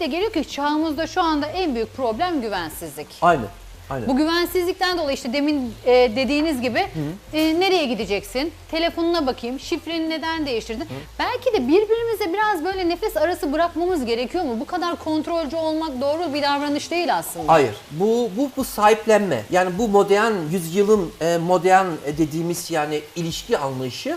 de geliyor ki çağımızda şu anda en büyük problem güvensizlik. Aynen. Aynen. Bu güvensizlikten dolayı işte demin e, dediğiniz gibi e, nereye gideceksin? Telefonuna bakayım. Şifreni neden değiştirdin? Belki de birbirimize biraz böyle nefes arası bırakmamız gerekiyor mu? Bu kadar kontrolcü olmak doğru bir davranış değil aslında. Hayır. Bu bu bu sahiplenme. Yani bu modern yüzyılın e, modern e, dediğimiz yani ilişki anlayışı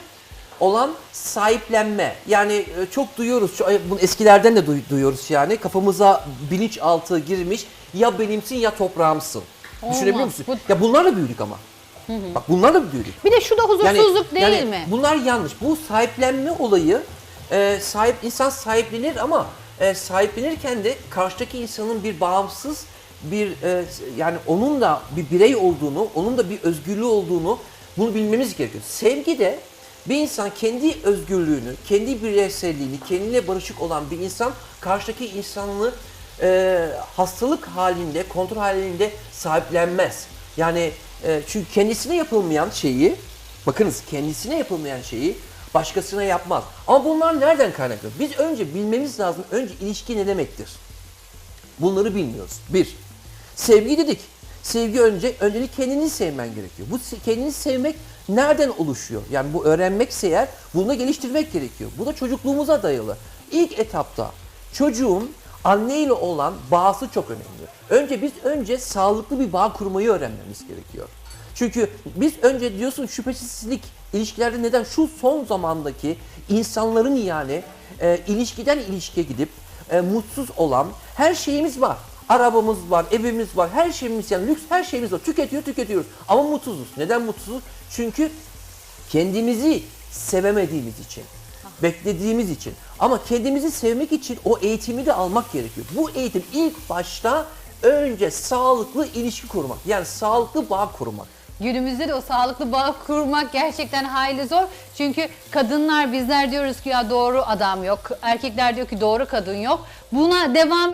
olan sahiplenme. Yani e, çok duyuyoruz. E, bunu eskilerden de duy- duyuyoruz yani. Kafamıza bilinçaltı girmiş. Ya benimsin ya toprağımsın. Düşünebiliyor Olmaz. musun? Bu- Ya bunlarla büyüdük ama. Bak bunlarla büyüdük. Bir de şu da huzursuzluk değil yani mi? Bunlar yanlış. Bu sahiplenme olayı e, sahip insan sahiplenir ama e, sahiplenirken de karşıdaki insanın bir bağımsız bir e, yani onun da bir birey olduğunu, onun da bir özgürlüğü olduğunu bunu bilmemiz gerekiyor. Sevgi de bir insan kendi özgürlüğünü, kendi bireyselliğini, kendine barışık olan bir insan karşıdaki insanını e, hastalık halinde, kontrol halinde sahiplenmez. Yani e, çünkü kendisine yapılmayan şeyi, bakınız kendisine yapılmayan şeyi başkasına yapmaz. Ama bunlar nereden kaynaklı? Biz önce bilmemiz lazım. Önce ilişki ne demektir? Bunları bilmiyoruz. Bir, sevgi dedik. Sevgi önce, öncelik kendini sevmen gerekiyor. Bu kendini sevmek nereden oluşuyor? Yani bu öğrenmekse eğer bunu da geliştirmek gerekiyor. Bu da çocukluğumuza dayalı. İlk etapta çocuğun anneyle olan bağısı çok önemli. Önce biz önce sağlıklı bir bağ kurmayı öğrenmemiz gerekiyor. Çünkü biz önce diyorsun şüphesizlik ilişkilerde neden şu son zamandaki insanların yani e, ilişkiden ilişkiye gidip e, mutsuz olan her şeyimiz var. Arabamız var, evimiz var, her şeyimiz yani lüks her şeyimiz var. Tüketiyor, tüketiyoruz. Ama mutsuzuz. Neden mutsuzuz? Çünkü kendimizi sevemediğimiz için, beklediğimiz için. Ama kendimizi sevmek için o eğitimi de almak gerekiyor. Bu eğitim ilk başta önce sağlıklı ilişki kurmak. Yani sağlıklı bağ kurmak. Günümüzde de o sağlıklı bağ kurmak gerçekten hayli zor. Çünkü kadınlar bizler diyoruz ki ya doğru adam yok. Erkekler diyor ki doğru kadın yok. Buna devam